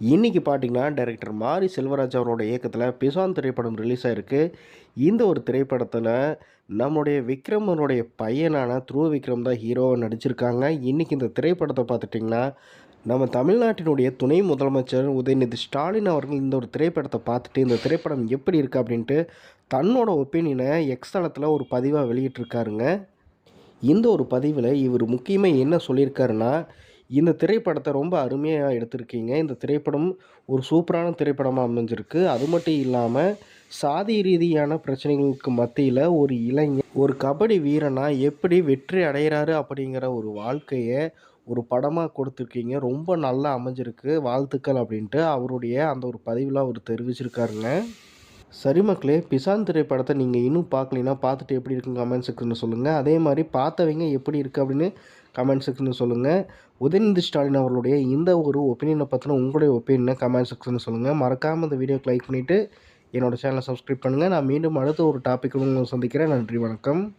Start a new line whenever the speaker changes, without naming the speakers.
இன்றைக்கி பார்த்தீங்கன்னா டைரக்டர் மாரி செல்வராஜ் அவரோட இயக்கத்தில் பிசான் திரைப்படம் ரிலீஸ் ஆகிருக்கு இந்த ஒரு திரைப்படத்தில் நம்முடைய விக்ரமனுடைய பையனான த்ரூ விக்ரம் தான் ஹீரோவாக நடிச்சிருக்காங்க. இன்றைக்கி இந்த திரைப்படத்தை பார்த்துட்டிங்கன்னா நம்ம தமிழ்நாட்டினுடைய துணை முதலமைச்சர் உதயநிதி ஸ்டாலின் அவர்கள் இந்த ஒரு திரைப்படத்தை பார்த்துட்டு இந்த திரைப்படம் எப்படி இருக்குது அப்படின்ட்டு தன்னோட ஒப்பீனியனை எக்ஸ் தளத்தில் ஒரு பதிவாக வெளியிட்டிருக்காருங்க. இந்த ஒரு பதிவில் இவர் முக்கியமாக என்ன சொல்லியிருக்காருன்னா இந்த திரைப்படத்தை ரொம்ப அருமையாக எடுத்திருக்கீங்க. இந்த திரைப்படம் ஒரு சூப்பரான திரைப்படமாக அமைஞ்சிருக்கு. அது மட்டும் இல்லாமல் சாதி ரீதியான பிரச்சனைகளுக்கு மத்தியில் ஒரு இளைஞர் ஒரு கபடி வீரனாக எப்படி வெற்றி அடைகிறாரு அப்படிங்கிற ஒரு வாழ்க்கையை ஒரு படமாக கொடுத்துருக்கீங்க. ரொம்ப நல்லா அமைஞ்சிருக்கு. வாழ்த்துக்கள் அப்படின்ட்டு அவருடைய அந்த ஒரு பதிவில் அவர் தெரிவிச்சிருக்காருங்க. சரி மக்களே பிசான் திரைப்படத்தை நீங்கள் இன்னும் பார்க்கலைன்னா பார்த்துட்டு எப்படி இருக்குன்னு கமெண்ட் செக்ஷனில் சொல்லுங்கள் அதே மாதிரி பார்த்தவங்க எப்படி இருக்குது அப்படின்னு கமெண்ட் செக்ஷனில் சொல்லுங்கள் உதயநிதி ஸ்டாலின் அவர்களுடைய இந்த ஒரு ஒப்பீனியனை பற்றின உங்களுடைய ஒப்பீனியனை கமெண்ட் செக்ஷனில் சொல்லுங்கள் மறக்காமல் இந்த வீடியோக்கு லைக் பண்ணிவிட்டு என்னோடய சேனலை சப்ஸ்கிரைப் பண்ணுங்கள் நான் மீண்டும் அடுத்த ஒரு டாப்பிக் உங்களை சந்திக்கிறேன். நன்றி வணக்கம்.